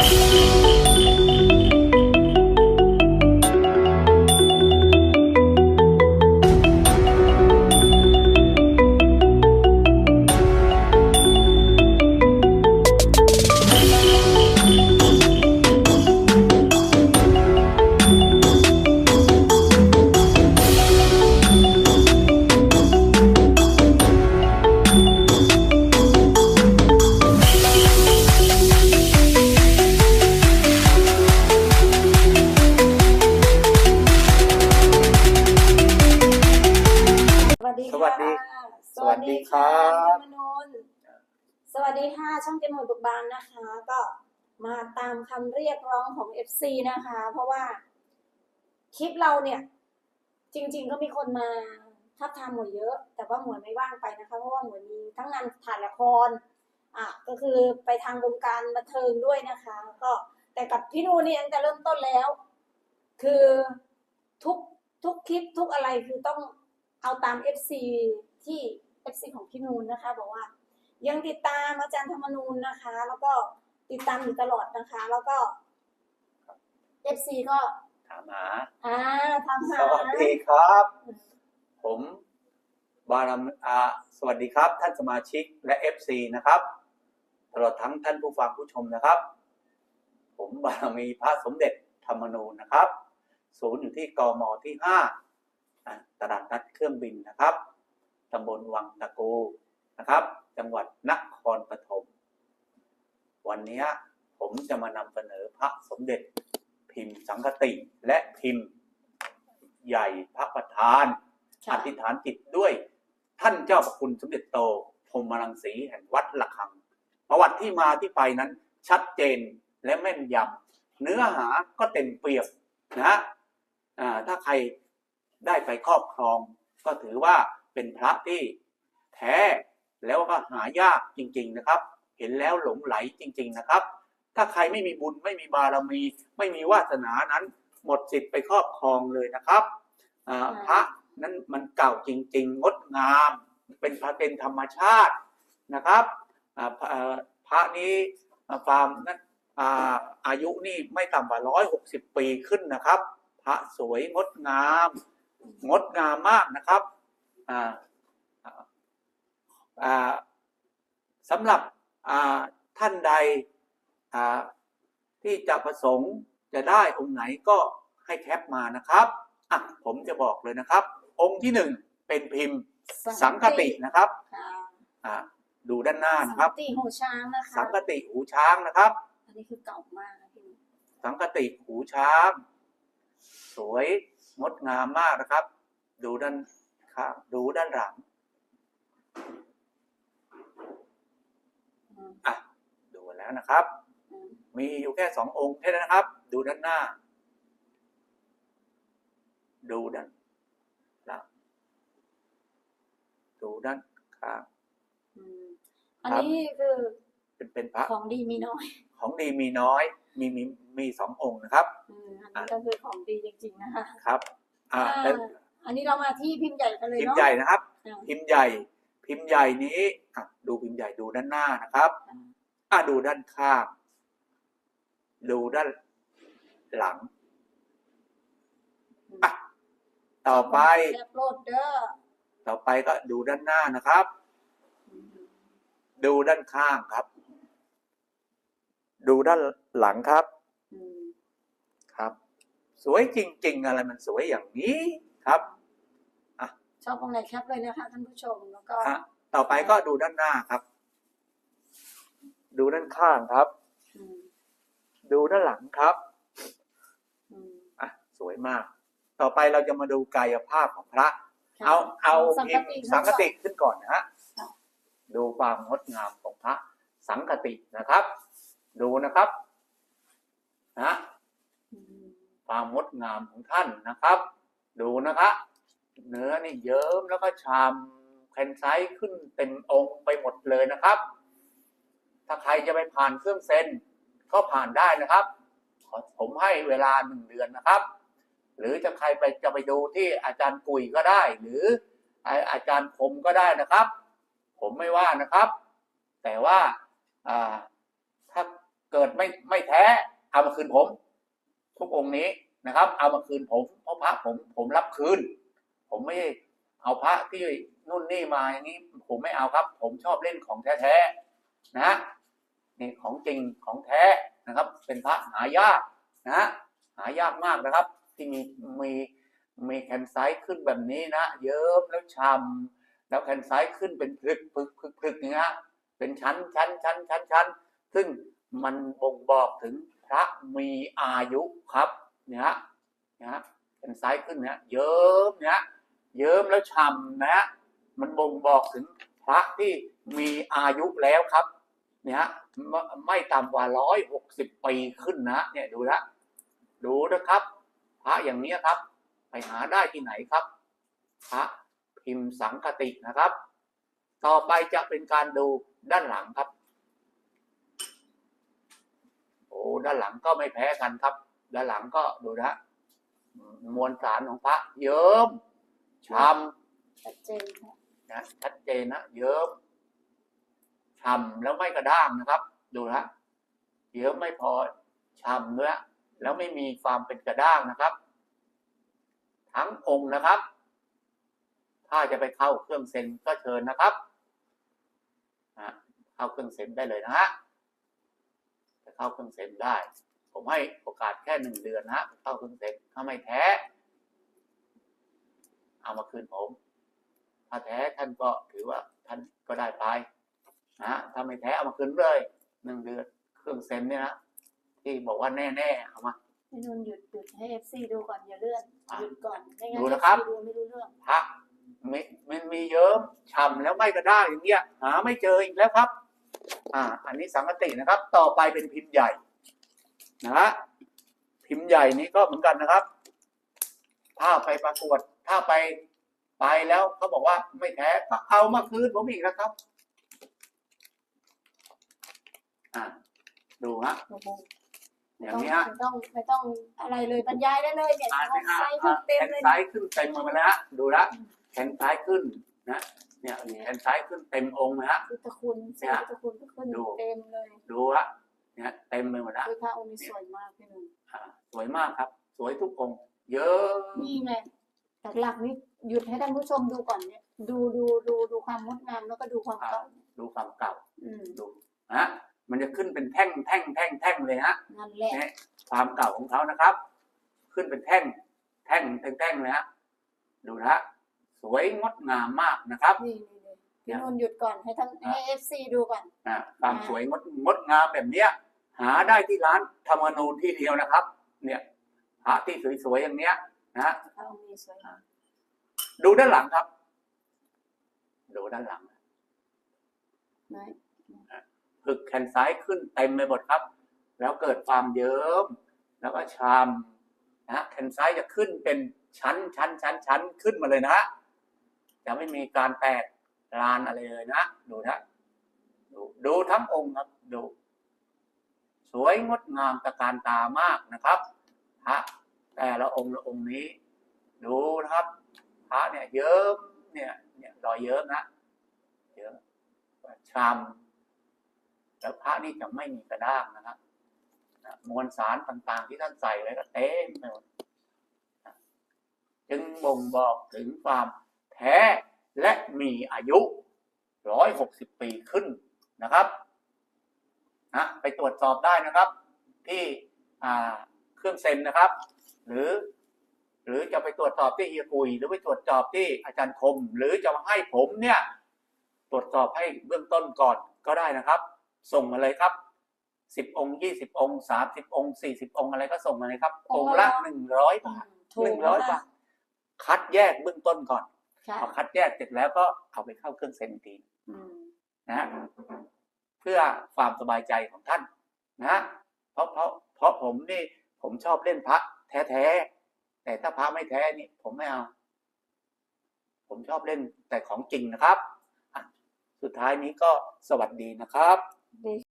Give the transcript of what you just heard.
สวั ดีสวัสดีค่ะสวัสดีครับสวัสดีค่ะธรรมนูนสวัสดีค่ะ ช่องเจมส์บุกบานนะคะ ก็มาตามคำเรียกร้องของ FC นะคะ เพราะว่า คลิปเราเนี่ย จริง ๆ ก็มีคนมาทับทามหมวยเยอะ แต่ว่าหมวยไม่ว่างไปนะคะ เพราะว่าหมวยมีทั้งงานถ่ายละคร อะก็คือไปทางวงการบันเทิงด้วยนะคะ ก็แต่กับพี่นูนนี่ตั้งแต่เริ่มต้นแล้ว คือทุกทุกคลิปทุกอะไรคือต้อง เอาตาม FC ที่ FC ของพี่นูนนะคะ บอกว่า ยังติดตามอาจารย์ธรรมนูนนะคะ แล้วก็ติดตามอยู่ตลอดนะคะ แล้วก็ FC ก็ถามหาอ่าทำหาสวัสดีครับ ผมบารมอาสวัสดีครับ ท่านสมาชิกและ FC นะครับ ตลอดทั้งท่านผู้ฟังผู้ชมนะครับ ผมบารมีพระสมเด็จธรรมนูญนะครับ ศูนย์อยู่ที่กมที่ห้าอะ ตลาดนัดเครื่องบินนะครับตำบลวังตะกูนะครับ จังหวัดนครปฐมวันนี้ผมจะมานำเสนอพระสมเด็จพิมพ์สังกติและพิมพ์ใหญ่พระประธานอค่ะธิษฐานจิตด้วย ท่านเจ้าพระคุณสมเด็จโตพรหมรังสีแห่งวัดละคัง ประวัติที่มาที่ไปนั้นชัดเจนและแม่นยำเนื้อหาก็เต็มเปี่ยมนะอ่าถ้าใคร ได้ไปครอบครอง ก็ถือว่าเป็นพระที่แท้แล้วก็หายากจริง ๆนะครับ เห็นแล้วหลงไหลจริง ๆนะครับ ถ้าใครไม่มีบุญไม่มีบารมี ไม่มีวาสนานั้น หมดสิทธิ์ไปครอบครองเลยนะครับอ่าพระนั้นมันเก่าจริง ๆ งดงาม เป็นพระเป็นธรรมชาตินะครับอ่าพระอ่าพระนี้อ่าความนั้นอ่าอายุนี่ไม่ต่ำกว่าร้อยหกสิบปีขึ้นนะครับ พระสวยงดงาม งดงามมากนะครับอ่าอ่าอ่าสำหรับอ่าท่านใดอ่าที่จะประสงค์จะได้องค์ไหนก็ให้แคปมานะครับอะผมจะบอกเลยนะครับ องค์ที่หนึ่งเป็นพิมพ์สังคตินะครับค่ะอ่าดูด้านหน้าสันะงครับติหูช้างนะคะสังคติหูช้างนะครับ อันนี้คือเก่ามากนะพี่นุนสังคติหูช้าง สวย งดงามมากนะครับ ดูด้านข้างดูด้านหลังอืมอะดูแล้วนะครับอืมมีอยู่แค่สององค์แค่นั้นนะครับ ดูด้านหน้า ดูด้านหลังดูด้านข้างอืมอันนี้คือเป็นเป็นพระของดีมีน้อย ของดีมีน้อย มีมีมีสององค์นะครับอืมอันนี้ก็คือของดีจริงๆนะคะครับอ่าอ่าเป็นอันนี้เรามาที่พิมพ์ใหญ่กันเลยพิมพ์เนาะใหญ่นะครับอ่าพิมพ์ใหญ่ พิมพ์ใหญ่นี้อะดูพิมพ์ใหญ่ดูด้านหน้านะครับอ่าอะดูด้านข้างดูด้านหลังอะต่อไปแคปโหลดเด้อต่อไปก็ดูด้านหน้านะครับอืมดูด้านข้างครับ ดูด้านหลังครับอืมครับ สวยจริง ๆ อะไรมันสวยอย่างนี้ครับชอบตรงไหนแคปเลยนะคะท่านผู้ชมแล้วก็อะต่อไปก็ดูด้านหน้าครับ ดูด้านข้างครับอืมดูด้านหลังครับอืมอะสวยมาก ต่อไปเราจะมาดูกายภาพของพระค่ะเอาเอาสังพิกมพ์ติสังกติขึ้นก่อนนะฮะค่ะดูความงดงามของพระสังกตินะครับ ดูนะครับนะความงดงามของท่านนะครับ ดูนะครับเนื้อนี่เยิ้มแล้วก็ชามแคนไซส์ขึ้นเต็มองค์ไปหมดเลยนะครับ ถ้าใครจะไปผ่านเครื่องเซนก็ผ่านได้นะครับ ผมให้เวลาหนึ่งเดือนนะครับ หรือจะใครไปจะไปดูที่อาจารย์กุยก็ได้ หรืออาจารย์คมก็ได้นะครับ ผมไม่ว่านะครับ แต่ว่าอ่า เกิดไม่ไม่แท้ เอามาคืนผม ทุกองค์นี้นะครับ เอามาคืนผมเพราะพระผมผมรับคืน ผมไม่เอาพระที่นู่นนี่มาอย่างนี้ ผมไม่เอาครับ ผมชอบเล่นของแท้ๆนะฮะนี่ของจริงของแท้นะครับ เป็นพระหายากนะหายากมากนะครับ ที่มีมีมีแคนไซต์ขึ้นแบบนี้นะ เยิ้มแล้วชำแล้วแคนไซต์ขึ้นเป็นพลึกพลึกพลึกพลึกอย่างเงี้ยเป็นชั้นชั้นชั้นชั้นชั้นซึ่ง มันบ่งบอกถึงพระมีอายุครับเนี่ยฮะฮะแคนไซต์ขึ้นเนี่ยเยิ้มเนี่ยเยิ้มแล้วช้ำนะฮะมันบ่งบอกถึงพระที่มีอายุแล้วครับเนี่ยไม่ต่ำกว่าร้อยหกสิบปีขึ้นนะเนี่ยดูนะดูนะครับ พระอย่างนี้ครับ ไปหาได้ที่ไหนครับ พระพิมพ์สังคตินะครับ ต่อไปจะเป็นการดูด้านหลังครับ โอ้ด้านหลังก็ไม่แพ้กันครับ ด้านหลังก็ดูนะมวลสารของพระ เยิ้มช้ำชัดเจนค่ะนะชัดเจนนะเยิ้มฉ่ำแล้วไม่กระด้างนะครับ ดูนะเยิ้มไม่พอฉ่ำด้วยแล้วไม่มีความเป็นกระด้างนะครับ ทั้งองค์นะครับ ถ้าจะไปเข้าเครื่องเซ็นก็เชิญนะครับนะเข้าเครื่องเซ็นได้เลยนะฮะจะ เข้าเครื่องเซ็นได้ ผมให้โอกาสแค่หนึ่งเดือนนะฮะเข้าเครื่องเซ็นถ้าไม่แท้ เอามาคืนผม ถ้าแท้ท่านก็ถือว่าท่านก็ได้ไปนะถ้าไม่แท้เอามาคืนเลยหนึ่งเดือนเครื่องเซ็นเนี่ยนะที่บอกว่าแน่ๆเอามาพี่นุ่นหยุดหยุดให้เอฟซีดูก่อนอย่าเลื่อนอะหยุดก่อนไม่งั้นดูเอนะฟครับซีดูไม่รู้เรื่องพระไม่มันมีเยิ้มฉ่ำแล้วไม่กระด้างอย่างเงี้ยหาไม่เจออีกแล้วครับ อ่า อันนี้สังกตินะครับ ต่อไปเป็นพิมพ์ใหญ่นะฮะพิมพ์ใหญ่นี้ก็เหมือนกันนะครับ ถ้าไปประกวด ถ้าไปไปแล้วเขาบอกว่าไม่แท้ก็เอามาคืนผมอีกนะครับ อ่าดูฮะโอ้โหอย่างนี้ฮะไม่ต้องไม่ต้องอะไรเลยบรรยายได้เลยเนี่ยอ่าเอานะฮะไซส์ขึ้นเต็มแขนเลยซ้ายขึ้นเต็มมาแล้วฮะดูนะแขนซ้ายขึ้นนะ เนี่ยแขนซ้ายขึ้นเต็มองค์นะฮะพุทธคุณเนี่ยพุทธคุณก็ขึ้นดูเต็มเลยดูฮะเนี่ยเต็มไปหมดแล้วคือพระองค์นี้สวยมากพี่นุ่นอ่าสวยมากครับ สวยทุกองค์ เยอะนี่ไงแต่หลักนี้หยุดให้ท่านผู้ชมดูก่อนเนี่ย ดูดูดูดูความงดงามแล้วก็ดูความเก่าดูความเก่าอืมดูฮะมันจะขึ้นเป็นแท่งแท่งแท่งแท่งเลยฮะนั่นแหละเนี่ยความเก่าของเขานะครับ ขึ้นเป็นแท่ง แท่งแท่งแท่งเลยฮะดูนะฮะ สวยงดงามมากนะครับนี่นี่นี่พี่นุ่นหยุดก่อนให้ท่านให้เอฟซีดูก่อน อ่าความสวยงดงดงามแบบเนี้ย หาได้ที่ร้านธรรมนูญที่เดียวนะครับ เนี่ยพระที่สวยๆอย่างเนี้ยนะฮะพระองค์นี้สวยมากดูด้านหลังครับ ดูด้านหลังน้อยฝึกแขนซ้ายขึ้นเต็มไปหมดครับ แล้วเกิดความเยิ้มแล้วก็ชามนะฮะแขนซ้ายจะขึ้นเป็นชั้นชั้นชั้นชั้นขึ้นมาเลยนะฮะ จะไม่มีการแตกลานอะไรเลยนะ ดูนะดูดูทั้งองค์ครับดู สวยงดงามตะการตามากนะครับพระแต่ละองค์ละองค์นี้ ดูนะครับพระเนี่ยเยิ้มเนี่ยเนี่ยรอยเยิ้มนะเยิ้มชามแล้วพระนี่จะไม่มีกระด้างนะครับมวลสารต่างๆ ที่ท่านใส่ไว้ก็เต็มไปหมดจึงบ่งบอกถึงความ แท้และมีอายุร้อยหกสิบปีขึ้นนะครับนะไปตรวจสอบได้นะครับ ที่อ่าเครื่องเซ็นนะครับ หรือ หรือจะไปตรวจสอบที่เฮียกุย หรือไปตรวจสอบที่อาจารย์คม หรือจะมาให้ผมเนี่ยตรวจสอบให้เบื้องต้นก่อนก็ได้นะครับ ส่งมาเลยครับสิบองค์ยี่สิบองค์สามสิบองค์สี่สิบองค์อะไรก็ส่งมาเลยครับ องค์ละหนึ่งร้อยบาทถูหกนึ่งร้อยบาทคัดแยกเบื้องต้นก่อนใช่ พอคัดแยกเสร็จแล้วก็เอาไปเข้าเครื่องเซ็นอีกทีอืมนะฮะเพื่อความสบายใจของท่านนะเพราะเพราะเพราะผมนี่ผมชอบเล่นพระแท้ๆแต่ถ้าพระไม่แท้นี่ ผมไม่เอา ผมชอบเล่นแต่ของจริงนะครับอะสุดท้ายนี้ก็สวัสดีนะครับดี